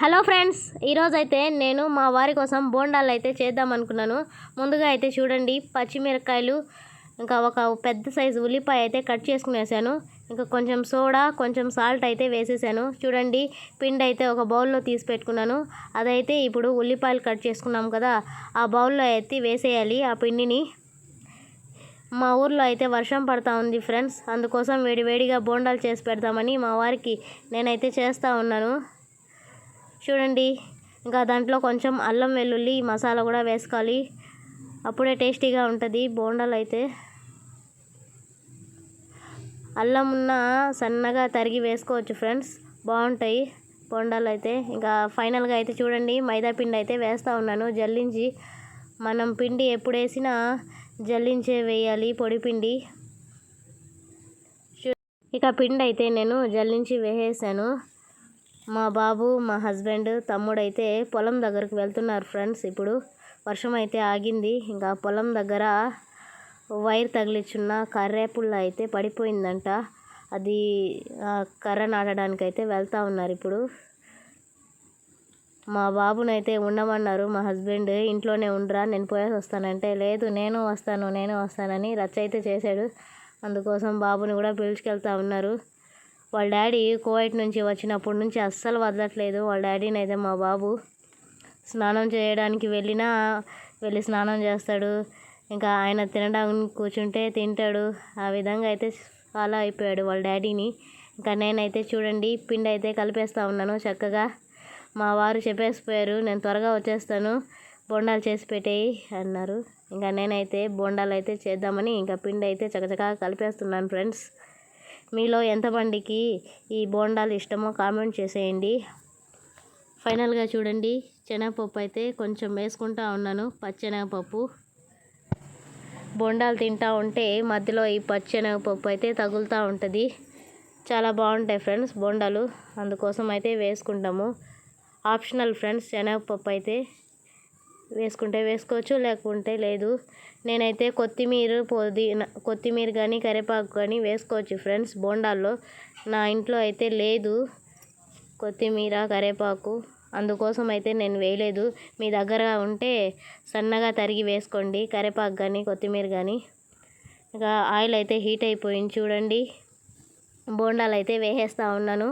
Hello friends ఈరోజైతే నేను మా వారి కోసం బోండాలు అయితే చేద్దాం అనుకున్నాను ముందుగా అయితే చూడండి పచ్చిమిరపకాయలు ఇంకా ఒక పెద్ద సైజు ఉల్లిపాయ అయితే కట్ చేసుకునేసాను ఇంకా కొంచెం సోడా కొంచెం సాల్ట్ అయితే వేసేసాను. చూడండి పిండి అయితే ఒక బౌల్లో తీసి పెట్టుకున్నాను. అదైతే ఇప్పుడు ఉల్లిపాయలు కట్ చేసుకున్నాం కదా ఆ బౌల్లో అయితే వేసేయాలి ఆ పిండిని. మా ఊర్లో అయితే వర్షం పడతా ఉంది ఫ్రెండ్స్ అందుకోసం వేడివేడిగా బోండాలు చేసి పెడదామని మా వారికి నేనైతే చేస్తూ ఉన్నాను. చూడండి ఇంకా దాంట్లో కొంచెం అల్లం వెల్లుల్లి మసాలా కూడా వేసుకోవాలి. అప్పుడే టేస్టీగా ఉంటుంది బోండాలు అయితే. అల్లం ఉన్న సన్నగా తరిగి వేసుకోవచ్చు ఫ్రెండ్స్. బాగుంటాయి బోండాలు అయితే. ఇంకా ఫైనల్గా అయితే చూడండి మైదా పిండి అయితే వేస్తూ ఉన్నాను. జల్లించి మనం పిండి ఎప్పుడు వేసినా జల్లించే వేయాలి పొడి పిండి. ఇక పిండి అయితే నేను జల్లించి వేసేసాను. మా బాబు మా హస్బెండ్ తమ్ముడు అయితే పొలం దగ్గరకు వెళ్తున్నారు ఫ్రెండ్స్. ఇప్పుడు వర్షం అయితే ఆగింది. ఇంకా పొలం దగ్గర వైర్ తగిలిచున్న కర్రేపుల్ల అయితే పడిపోయిందంట. అది కర్ర నాటడానికి అయితే వెళ్తా ఉన్నారు ఇప్పుడు. మా బాబునైతే ఉండమన్నారు. మా హస్బెండ్ ఇంట్లోనే ఉండరా నేను పోయేసి వస్తానంటే. లేదు నేను వస్తాను నేను వస్తానని రచ్చ అయితే చేశాడు. అందుకోసం బాబుని కూడా పిలుచుకెళ్తా ఉన్నారు. వాళ్ళ డాడీ కువైట్ నుంచి వచ్చినప్పటి నుంచి అస్సలు వదలట్లేదు. వాళ్ళ డాడీని అయితే మా బాబు స్నానం చేయడానికి వెళ్ళినా వెళ్ళి స్నానం చేస్తాడు. ఇంకా ఆయన తినడానికి కూర్చుంటే తింటాడు. ఆ విధంగా అయితే ఫాలో అయిపోయాడు వాళ్ళ డాడీని. ఇంకా నేనైతే చూడండి పిండి అయితే కలిపేస్తా ఉన్నాను చక్కగా. మా వారు చెప్పేసిపోయారు నేను త్వరగా వచ్చేస్తాను బొండాలు చేసి పెట్టేయి అన్నారు. ఇంకా నేనైతే బొండాలు అయితే చేద్దామని ఇంకా పిండి అయితే చకచకా కలిపేస్తున్నాను ఫ్రెండ్స్. మీలో ఎంతమందికి ఈ బోండాలు ఇష్టమో కామెంట్ చేసేయండి. ఫైనల్గా చూడండి. శనగపప్పు అయితే కొంచెం వేసుకుంటా ఉన్నాను. పచ్చెనగపప్పు బొండాలు తింటా ఉంటే మధ్యలో ఈ పచ్చెనగపప్పు అయితే తగులుతూ ఉంటుంది. చాలా బాగుంటాయి ఫ్రెండ్స్ బొండాలు. అందుకోసం అయితే వేసుకుంటాము. ఆప్షనల్ ఫ్రెండ్స్ శనగపప్పు అయితే వేసుకుంటే వేసుకోవచ్చు లేకుంటే లేదు. నేనైతే కొత్తిమీర పుదీనా కొత్తిమీర కానీ కరివేపాకు కానీ వేసుకోవచ్చు ఫ్రెండ్స్. బోండాల్లో నా ఇంట్లో అయితే లేదు కొత్తిమీర కరివేపాకు. అందుకోసం అయితే నేను వేయలేదు. మీ దగ్గర ఉంటే సన్నగా తరిగి వేసుకోండి. కరివేపాకు కానీ కొత్తిమీర కానీ ఇంకా ఆయిల్ అయితే హీట్ అయిపోయింది చూడండి. బోండాలు అయితే వేసేస్తూ ఉన్నాను.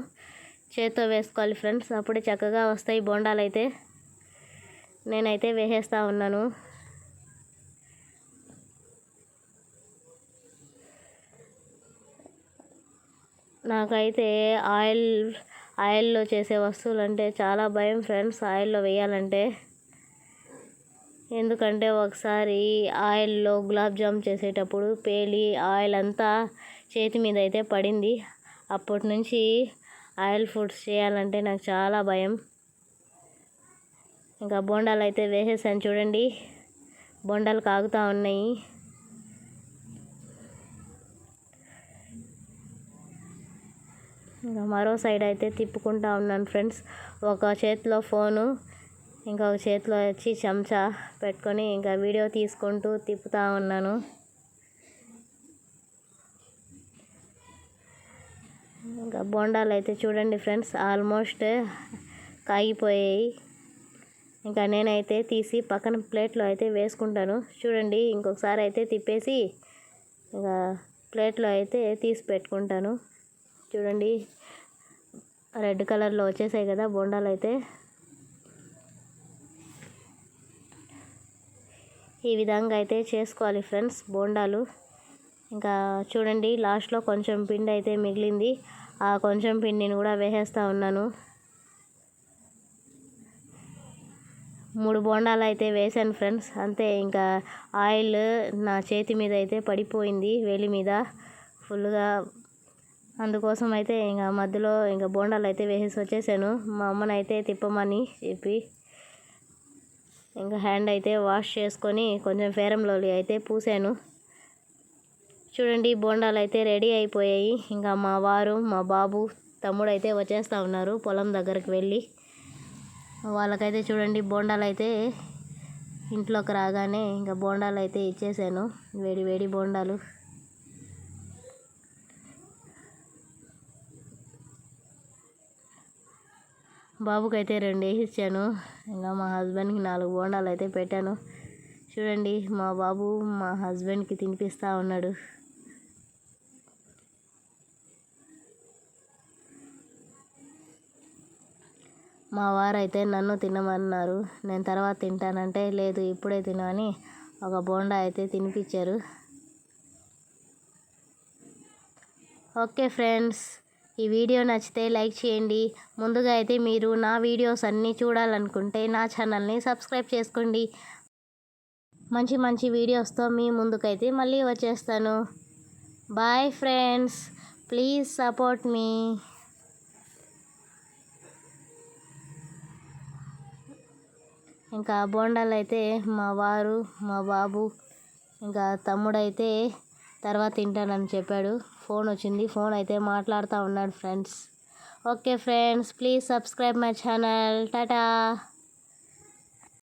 చేత్తో వేసుకోవాలి ఫ్రెండ్స్. అప్పుడే చక్కగా వస్తాయి బోండాలు అయితే. నేనైతే వేసేస్తూ ఉన్నాను. నాకైతే ఆయిల్ ఆయిల్లో చేసే వస్తువులు అంటే చాలా భయం ఫ్రెండ్స్ ఆయిల్లో వేయాలంటే. ఎందుకంటే ఒకసారి ఆయిల్లో గులాబ్ జామ్ చేసేటప్పుడు పేలి ఆయిల్ అంతా చేతి మీద అయితే పడింది. అప్పటి నుంచి ఆయిల్ ఫుడ్స్ చేయాలంటే నాకు చాలా భయం. ఇంకా బోండాలు అయితే వేసేసాను చూడండి. బొండాలు కాగుతూ ఉన్నాయి. ఇంకా మరో సైడ్ అయితే తిప్పుకుంటా ఉన్నాను ఫ్రెండ్స్. ఒక చేతిలో ఫోను ఇంకొక చేతిలో వచ్చి చెంచా పెట్టుకొని ఇంకా వీడియో తీసుకుంటూ తిప్పుతూ ఉన్నాను. ఇంకా బొండాలు అయితే చూడండి ఫ్రెండ్స్ ఆల్మోస్ట్ కాగిపోయాయి. ఇంకా నేనైతే తీసి పక్కన ప్లేట్లో అయితే వేసుకుంటాను. చూడండి ఇంకొకసారి అయితే తిప్పేసి ఇంకా ప్లేట్లో అయితే తీసి పెట్టుకుంటాను. చూడండి రెడ్ కలర్లో వచ్చేసాయి కదా బోండాలు అయితే. ఈ విధంగా అయితే చేసుకోవాలి ఫ్రెండ్స్ బోండాలు. ఇంకా చూడండి లాస్ట్లో కొంచెం పిండి అయితే మిగిలింది. ఆ కొంచెం పిండిని కూడా వేసేస్తూ ఉన్నాను. మూడు బోండాలు అయితే వేసాను ఫ్రెండ్స్. అంతే ఇంకా ఆయిల్ నా చేతి మీద అయితే పడిపోయింది వేలి మీద ఫుల్గా అందుకోసం అయితే ఇంకా మధ్యలో ఇంకా బోండాలు అయితే వేసేసి వచ్చేసాను. మా అమ్మని అయితే తిప్పమని చెప్పి ఇంకా హ్యాండ్ అయితే వాష్ చేసుకొని కొంచెం ఫేరంలోలి అయితే పూసాను. చూడండి బోండాలు అయితే రెడీ అయిపోయాయి. ఇంకా మా వారు మా బాబు తమ్ముడు అయితే వచ్చేస్తూ ఉన్నారు పొలం దగ్గరికి వెళ్ళి. వాళ్ళకైతే చూడండి బోండాలు అయితే ఇంట్లోకి రాగానే ఇంకా బోండాలు అయితే ఇచ్చేసాను. వేడి వేడి బోండాలు. బాబుకైతే రెండు వేసి ఇచ్చాను ఇంకా మా హస్బెండ్కి నాలుగు బోండాలు అయితే పెట్టాను. చూడండి మా బాబు మా హస్బెండ్కి తినిపిస్తూ ఉన్నాడు. మా వారైతే నన్ను తినమన్నారు. నేను తర్వాత తింటానంటే లేదు ఇప్పుడే తిను అని ఒక బోండా అయితే తినిపించారు. ఓకే ఫ్రెండ్స్ ఈ వీడియో నచ్చితే లైక్ చేయండి. ముందుగా అయితే మీరు నా వీడియోస్ అన్నీ చూడాలనుకుంటే నా ఛానల్ని సబ్స్క్రైబ్ చేసుకోండి. మంచి మంచి వీడియోస్తో మీ ముందుకైతే మళ్ళీ వచ్చేస్తాను. బాయ్ ఫ్రెండ్స్ ప్లీజ్ సపోర్ట్ మీ. ఇంకా బోండాలు అయితే మా వారు మా బాబు ఇంకా తమ్ముడైతే తర్వాత తింటానని చెప్పాడు. ఫోన్ వచ్చింది. ఫోన్ అయితే మాట్లాడుతూ ఉన్నాడు friends. Okay friends please subscribe my channel. Tata.